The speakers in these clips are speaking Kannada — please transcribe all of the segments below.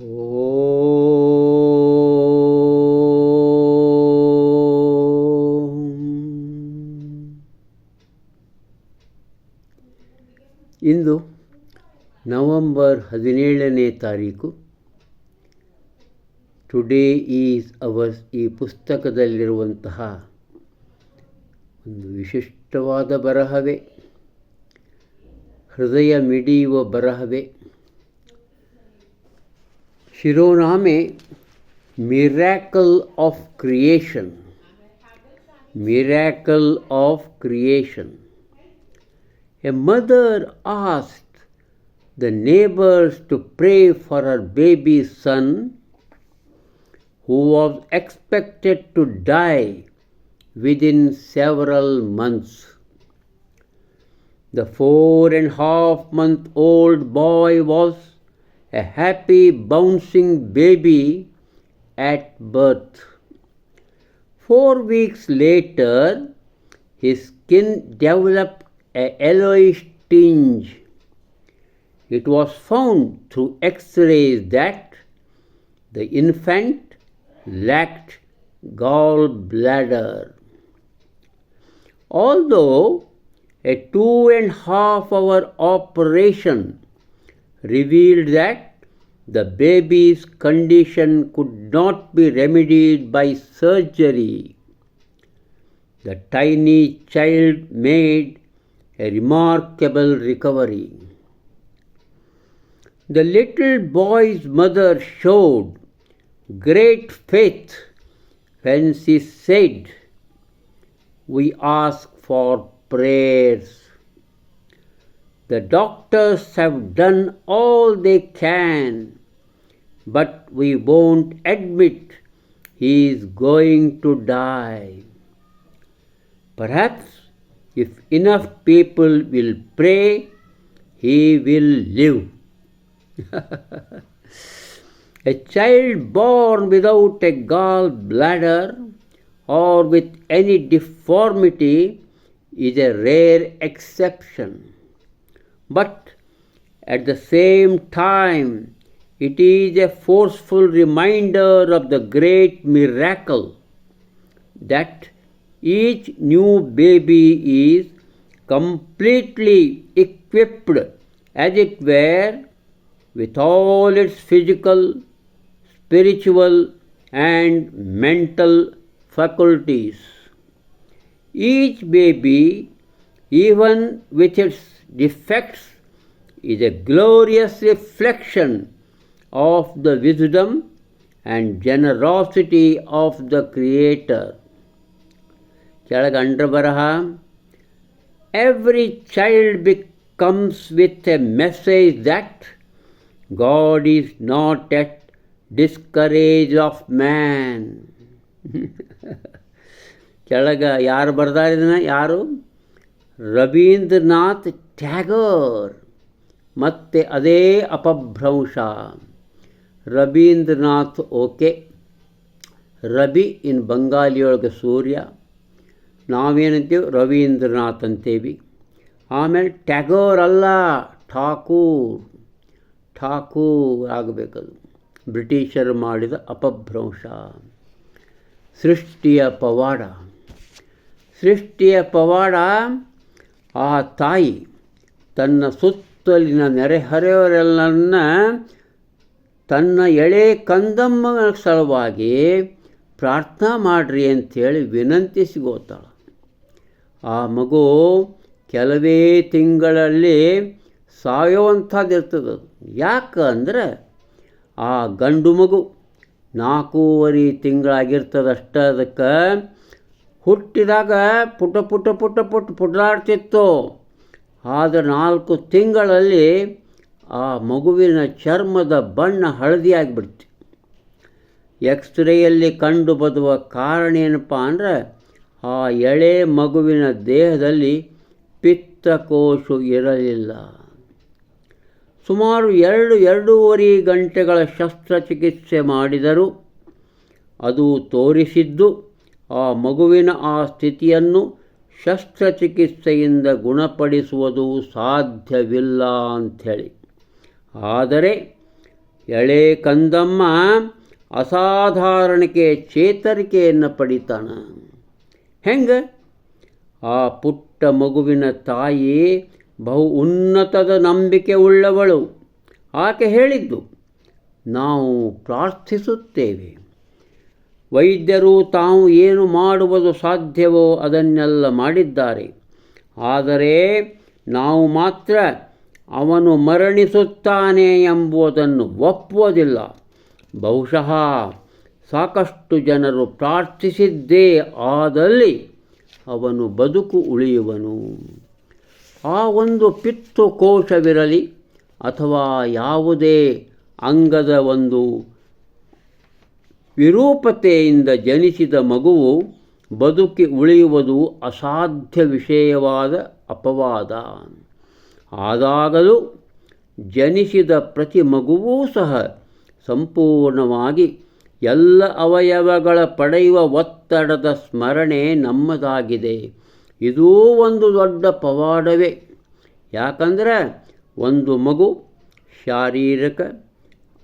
ಇಂದು ನವಂಬರ್ ಹದಿನೇಳನೇ ತಾರೀಕು. ಟುಡೇ ಈಸ್ ಅವರ್ಸ್ ಈ ಪುಸ್ತಕದಲ್ಲಿರುವಂತಹ ಒಂದು ವಿಶಿಷ್ಟವಾದ ಬರಹವೇ. ಹೃದಯ ಮಿಡಿಯುವ ಬರಹವೇ. शिरोनामे miracle of creation. Miracle of creation. A mother asked the neighbors to pray for her baby son who was expected to die within several months. The four and a half month old boy was a happy bouncing baby at birth. Four weeks later, his skin developed a yellowish tinge. It was found through x rays that the infant lacked gallbladder. Although a two and a half hour operation revealed that the baby's condition could not be remedied by surgery, the tiny child made a remarkable recovery. The little boy's mother showed great faith when she said, We ask for prayers. The doctors have done all they can, but we won't admit he is going to die. Perhaps if enough people will pray, he will live. a child born without a gallbladder or with any deformity is a rare exception. But at the same time, it is a forceful reminder of the great miracle that each new baby is completely equipped, as it were, with all its physical, spiritual, and mental faculties. Each baby, even with its defects, is a glorious reflection of the wisdom and generosity of the Creator. ಕೆಳಗಂಡ್ರ ಬರಹ every child becomes with a message that God is not yet discourage of man ಕೆಳಗ ಯಾರು ಬರ್ದಾರಿದನ ಯಾರು ರವೀಂದ್ರನಾಥ್ ಟ್ಯಾಗೋರ್. ಮತ್ತೆ ಅದೇ ಅಪಭ್ರಂಶ. ರವೀಂದ್ರನಾಥ್, ಓಕೆ. ರವಿ ಇನ್ ಬಂಗಾಲಿಯೊಳಗೆ ಸೂರ್ಯ. ನಾವೇನಂತೀವಿ? ರವೀಂದ್ರನಾಥ್ ಅಂತೇವಿ. ಆಮೇಲೆ ಟ್ಯಾಗೋರ್ ಅಲ್ಲ, ಠಾಕೂರ್. ಠಾಕೂರ್ ಆಗಬೇಕದು. ಬ್ರಿಟಿಷರು ಮಾಡಿದ ಅಪಭ್ರಂಶ. ಸೃಷ್ಟಿಯ ಪವಾಡ. ಸೃಷ್ಟಿಯ ಪವಾಡ ಆ ತಾಯಿ. ತನ್ನ ಸುತ್ತಲಿನ ನೆರೆಹೊರೆಯವರೆಲ್ಲನ್ನ ತನ್ನ ಎಳೆ ಕಂದಮ್ಮನ ಸಲುವಾಗಿ ಪ್ರಾರ್ಥನಾ ಮಾಡ್ರಿ ಅಂಥೇಳಿ ವಿನಂತಿಸಿಗೋತಾಳೆ ಆ ಮಗು ಕೆಲವೇ ತಿಂಗಳಲ್ಲಿ ಸಾಯುವಂಥದ್ದಿರ್ತದೆ ಯಾಕಂದ್ರೆ ಆ ಗಂಡು ಮಗು ನಾಲ್ಕೂವರೆ ತಿಂಗಳಾಗಿರ್ತದಷ್ಟ, ಅದಕ್ಕೆ ಹುಟ್ಟಿದಾಗ ಪುಟ ಪುಟ ಪುಟ ಪುಟ ಪುಟಾಡ್ತಿತ್ತು ಆದರೆ ನಾಲ್ಕು ತಿಂಗಳಲ್ಲಿ ಆ ಮಗುವಿನ ಚರ್ಮದ ಬಣ್ಣ ಹಳದಿ ಆಗಿಬಿಡ್ತು ಎಕ್ಸ್ರೇಯಲ್ಲಿ ಕಂಡು ಬರುವ ಕಾರಣ ಏನಪ್ಪ ಅಂದರೆ ಆ ಎಳೆ ಮಗುವಿನ ದೇಹದಲ್ಲಿ ಪಿತ್ತಕೋಶ ಇರಲಿಲ್ಲ. ಸುಮಾರು ಎರಡು, ಎರಡೂವರೆ ಗಂಟೆಗಳ ಶಸ್ತ್ರಚಿಕಿತ್ಸೆ ಮಾಡಿದರು ಅದು ತೋರಿಸಿದ್ದು ಆ ಮಗುವಿನ ಆ ಸ್ಥಿತಿಯನ್ನು ಶಸ್ತ್ರಚಿಕಿತ್ಸೆಯಿಂದ ಗುಣಪಡಿಸುವುದು ಸಾಧ್ಯವಿಲ್ಲ ಅಂಥೇಳಿ. ಆದರೆ ಎಳೆ ಕಂದಮ್ಮ ಅಸಾಧಾರಣಕ್ಕೆ ಚೇತರಿಕೆಯನ್ನು ಪಡಿತಾನ. ಹೆಂಗೆ? ಆ ಪುಟ್ಟ ಮಗುವಿನ ತಾಯಿ ಬಹು ಉನ್ನತದ ನಂಬಿಕೆ ಉಳ್ಳವಳು. ಆಕೆ ಹೇಳಿದ್ದು, ನಾವು ಪ್ರಾರ್ಥಿಸುತ್ತೇವೆ. ವೈದ್ಯರು ತಾವು ಏನು ಮಾಡುವುದು ಸಾಧ್ಯವೋ ಅದನ್ನೆಲ್ಲ ಮಾಡಿದ್ದಾರೆ. ಆದರೆ ನಾವು ಮಾತ್ರ ಅವನು ಮರಣಿಸುತ್ತಾನೆ ಎಂಬುದನ್ನು ಒಪ್ಪುವುದಿಲ್ಲ. ಬಹುಶಃ ಸಾಕಷ್ಟು ಜನರು ಪ್ರಾರ್ಥಿಸಿದ್ದೇ ಆದಲ್ಲಿ ಅವನು ಬದುಕು ಉಳಿಯುವನು. ಆ ಒಂದು ಪಿತ್ತು ಕೋಶವಿರಲಿ ಅಥವಾ ಯಾವುದೇ ಅಂಗದ ಒಂದು ವಿರೂಪತೆಯಿಂದ ಜನಿಸಿದ ಮಗುವು ಬದುಕಿ ಉಳಿಯುವುದು ಅಸಾಧ್ಯ ವಿಷಯವಾದ ಅಪವಾದ. ಆದಾಗಲೂ ಜನಿಸಿದ ಪ್ರತಿ ಮಗುವೂ ಸಹ ಸಂಪೂರ್ಣವಾಗಿ ಎಲ್ಲ ಅವಯವಗಳ ಪಡೆಯುವ ಒತ್ತಡದ ಸ್ಮರಣೆ ನಮ್ಮದಾಗಿದೆ. ಇದೂ ಒಂದು ದೊಡ್ಡ ಪವಾಡವೇ. ಯಾಕಂದರೆ ಒಂದು ಮಗು ಶಾರೀರಿಕ,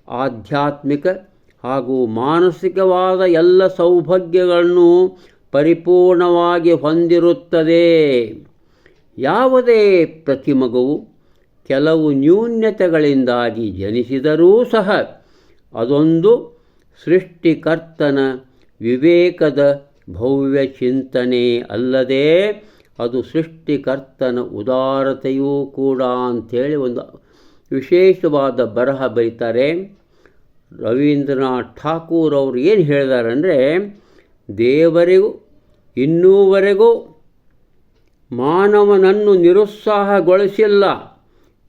ಆಧ್ಯಾತ್ಮಿಕ ಹಾಗೂ ಮಾನಸಿಕವಾದ ಎಲ್ಲ ಸೌಭಾಗ್ಯಗಳನ್ನು ಪರಿಪೂರ್ಣವಾಗಿ ಹೊಂದಿರುತ್ತದೆ. ಯಾವುದೇ ಪ್ರತಿ ಮಗುವು ಕೆಲವು ನ್ಯೂನ್ಯತೆಗಳಿಂದಾಗಿ ಜನಿಸಿದರೂ ಸಹ ಅದೊಂದು ಸೃಷ್ಟಿಕರ್ತನ ವಿವೇಕದ ಭವ್ಯ ಚಿಂತನೆ ಅಲ್ಲದೆ ಅದು ಸೃಷ್ಟಿಕರ್ತನ ಉದಾರತೆಯೂ ಕೂಡ ಅಂಥೇಳಿ ಒಂದು ವಿಶೇಷವಾದ ಬರಹ ಬರೀತಾರೆ. ರವೀಂದ್ರನಾಥ್ ಠಾಕೂರ್ ಅವರು ಏನು ಹೇಳಿದಾರಂದರೆ, ದೇವರಿಗೂ ಇನ್ನೂವರೆಗೂ ಮಾನವನನ್ನು ನಿರುತ್ಸಾಹಗೊಳಿಸಿಲ್ಲ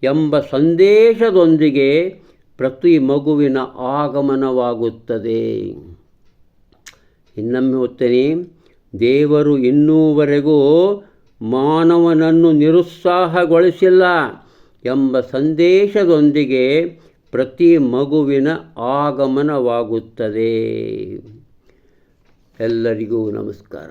ಎಂಬ ಸಂದೇಶದೊಂದಿಗೆ ಪ್ರತಿ ಮಗುವಿನ ಆಗಮನವಾಗುತ್ತದೆ. ಇನ್ನೊಮ್ಮೆ ಓದ್ತೇನೆ, ದೇವರು ಇನ್ನೂವರೆಗೂ ಮಾನವನನ್ನು ನಿರುತ್ಸಾಹಗೊಳಿಸಿಲ್ಲ ಎಂಬ ಸಂದೇಶದೊಂದಿಗೆ ಪ್ರತಿ ಮಗುವಿನ ಆಗಮನವಾಗುತ್ತದೆ. ಎಲ್ಲರಿಗೂ ನಮಸ್ಕಾರ.